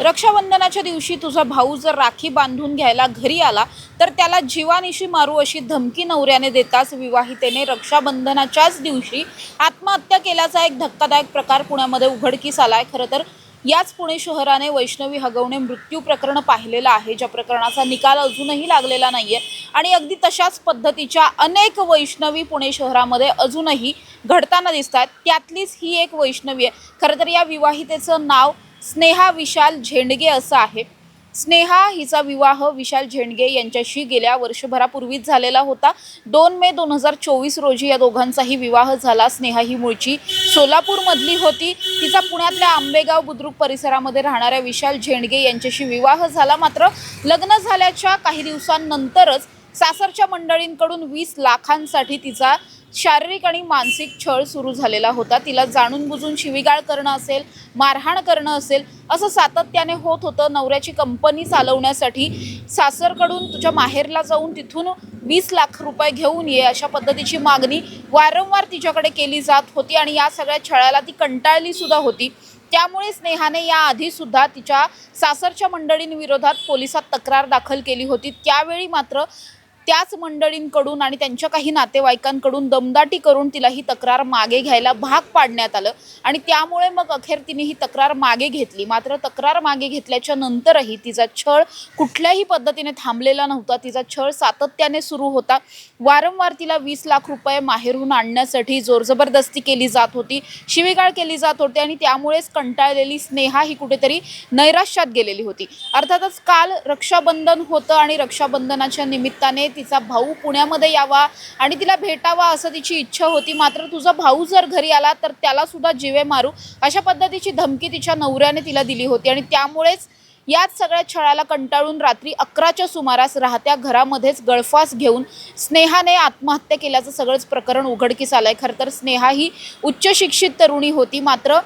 रक्षाबंधनाच्या दिवशी तुझा भाऊ जर राखी बांधून घ्यायला घरी आला तर त्याला जीवानिशी मारू अशी धमकी नवऱ्याने देताच विवाहितेने रक्षाबंधनाच्याच दिवशी आत्महत्या केल्याचा एक धक्कादायक प्रकार पुण्यामध्ये उघडकीस आलाय. खरं तर याच पुणे शहराने वैष्णवी हगवणे मृत्यू प्रकरण पाहिलेलं आहे. ज्या प्रकरणाचा निकाल अजूनही लागलेला नाही आहे आणि अगदी तशाच पद्धतीच्या अनेक वैष्णवी पुणे शहरामध्ये अजूनही घडताना दिसत आहेत त्यातलीच ही एक वैष्णवी आहे. खरं तर या विवाहितेचं नाव स्नेहा विशाल झेंडगे असं आहे. स्नेहा हिचा विवाह विशाल झेंडगे यांच्याशी गेल्या वर्षभरापूर्वीच झालेला होता. दोन मे दोन हजार चोवीस रोजी या दोघांचाही विवाह झाला. स्नेहा ही मूळची सोलापूरमधली होती. तिचा पुण्यातल्या आंबेगाव बुद्रुक परिसरामध्ये राहणाऱ्या विशाल झेंडगे यांच्याशी विवाह झाला. मात्र लग्न झाल्याच्या काही दिवसांनंतरच सासरच्या मंडळींकडून वीस लाखांसाठी तिचा शारीरिक आणि मानसिक छळ सुरू झालेला होता. तिला जाणून बुजून शिवीगाळ करणं असेल मारहाण करणं असेल असं सातत्याने होत होतं. नवऱ्याची कंपनी चालवण्यासाठी सासरकडून तुझ्या माहेरला जाऊन तिथून वीस लाख रुपये घेऊन ये अशा पद्धतीची मागणी वारंवार तिच्याकडे केली जात होती आणि या सगळ्या छळाला ती कंटाळली सुद्धा होती. त्यामुळे स्नेहाने याआधी सुद्धा तिच्या सासरच्या मंडळींविरोधात पोलिसात तक्रार दाखल केली होती. त्यावेळी मात्र त्याच मंडळींकडून आणि त्यांच्या काही नातेवाईकांकडून दमदाटी करून तिला ही तक्रार मागे घ्यायला भाग पाडण्यात आलं. आणि त्यामुळे मग अखेर तिने ही तक्रार मागे घेतली. मात्र तक्रार मागे घेतल्याच्या नंतरही तिचा छळ कुठल्याही पद्धतीने थांबलेला नव्हता. तिचा छळ सातत्याने सुरू होता. वारंवार तिला वीस लाख रुपये माहेरून आणण्यासाठी जोरजबरदस्ती केली जात होती. शिवीगाळ केली जात होती आणि त्यामुळेच कंटाळलेली स्नेहा ही कुठेतरी नैराश्यात गेलेली होती. अर्थातच काल रक्षाबंधन होतं आणि रक्षाबंधनाच्या निमित्ताने तिचा भाऊ पुण्यामध्ये यावा आणि तिला भेटावा असं तिची इच्छा होती. मात्र तुझा भाऊ जर घरी आला तर त्याला सुद्धा जिवे मारू. अशा पद्धतीची धमकी तिच्या नवऱ्याने तिला दिली होती आणि त्यामुळेच याच सगळ्या छळाला कंटाळून रात्री अकराच्या सुमारास राहत्या घरामध्येच गळफास घेऊन स्नेहाने आत्महत्या केल्याचं सगळंच प्रकरण उघडकीस आलंय. खरं तर स्नेहा ही उच्च शिक्षित तरुणी होती. मात्र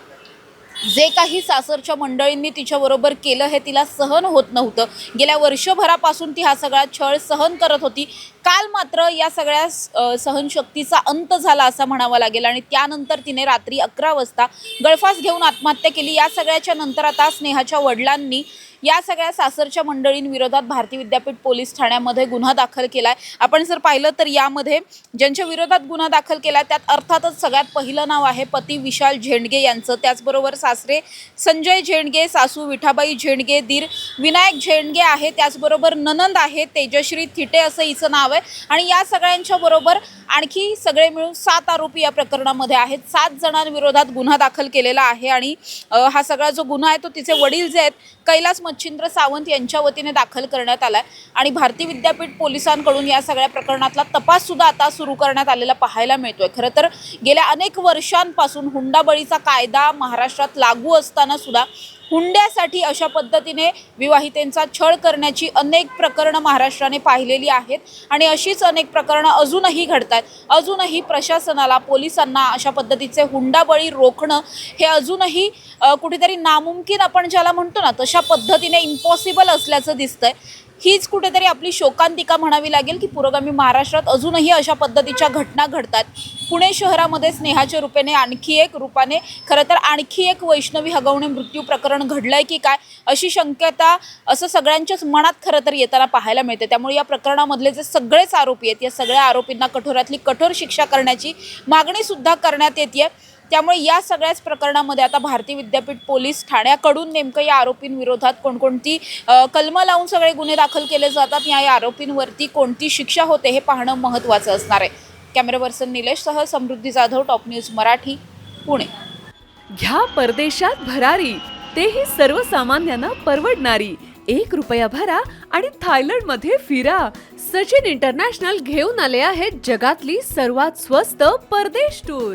जे काही सासरच्या मंडळींनी तिच्याबरोबर केलं हे तिला सहन होत नव्हतं. गेल्या वर्षभरापासून ती हा सगळा छळ सहन करत होती. काल मात्र या सगळ्या सहनशक्तीचा अंत झाला असा म्हणावा लागेल आणि त्यानंतर तिने रात्री अकरा वाजता गळफास घेऊन आत्महत्या केली. या सगळ्याच्या नंतर आता स्नेहाच्या वडिलांनी या सगळ्या सासरच्या मंडळींविरोधात भारती विद्यापीठ पोलीस ठाण्यामध्ये गुन्हा दाखल केलाय. आपण जर पाहिलं तर यामध्ये ज्यांच्या विरोधात गुन्हा दाखल केलाय त्यात अर्थातच सगळ्यात पहिलं नाव आहे पती विशाल झेंडगे यांचं. त्याचबरोबर सासरे संजय झेंडगे सासू विठाबाई झेंडगे दीर विनायक झेंडगे आहे. त्याचबरोबर ननंद आहे तेजश्री थिटे असं हिचं नाव आहे आणि या सगळ्यांच्या बरोबर आणखी सगळे मिळून सात आरोपी या प्रकरणामध्ये आहेत. सात जणांविरोधात गुन्हा दाखल केलेला आहे आणि हा सगळा जो गुन्हा आहे तो तिचे वडील जे आहेत कैलास मच्छिंद्र सावंत यांच्या वतीने दाखल करण्यात आलाय. आणि भारतीय विद्यापीठ पोलिसांकडून या सगळ्या प्रकरणातला तपास सुद्धा आता सुरू करण्यात आलेला पाहायला मिळतोय. खरं तर गेल्या अनेक वर्षांपासून हुंडाबळीचा कायदा महाराष्ट्रात लागू असताना सुद्धा हुंड्यासाठी अशा पद्धतीने विवाहितेंचा छळ करण्याची अनेक प्रकरणं महाराष्ट्राने पाहिलेली आहेत. आणि अशीच अनेक प्रकरणं अजूनही घडत आहेत अजूनही प्रशासनाला पोलिसांना अशा पद्धतीचे हुंडाबळी रोखणं हे अजूनही कुठेतरी नामुमकिन आपण ज्याला म्हणतो ना तशा पद्धतीने इम्पॉसिबल असल्याचं दिसतंय. हीच कुठेतरी आपली शोकांतिका म्हणावी लागेल की पुरोगामी महाराष्ट्रात अजूनही अशा पद्धतीच्या घटना घडतात. पुणे शहरामध्ये स्नेहाच्या रूपेने आणखी एक रूपाने खरं तर आणखी एक वैष्णवी हगवणे मृत्यू प्रकरण घडलंय की काय अशी शक्यता असं सगळ्यांच्याच मनात खरं तर येताना पाहायला मिळते. त्यामुळे या प्रकरणामधले जे सगळेच आरोपी आहेत या सगळ्या आरोपींना कठोरातली कठोर शिक्षा करण्याची मागणीसुद्धा करण्यात येते त्यामुळे या सगळ्याच प्रकरणामध्ये आता भारतीय विद्यापीठ पोलीस ठाण्याकडून नेमकं या आरोपींविरोधात कोणकोणती कलमं लावून सगळे गुन्हे दाखल केले जातात या या आरोपींवरती कोणती शिक्षा होते हे पाहणं महत्त्वाचं असणार आहे. कॅमेरा पर्सन निलेशसह समृद्धी जाधव टॉप न्यूज मराठी पुणे. घ्या परदेशात भरारी तेही सर्वसामान्यांना परवडणारी. एक रुपया भरा आणि थायलंडमध्ये फिरा. सचिन इंटरनॅशनल घेऊन आले आहेत जगातली सर्वात स्वस्त परदेश टूर.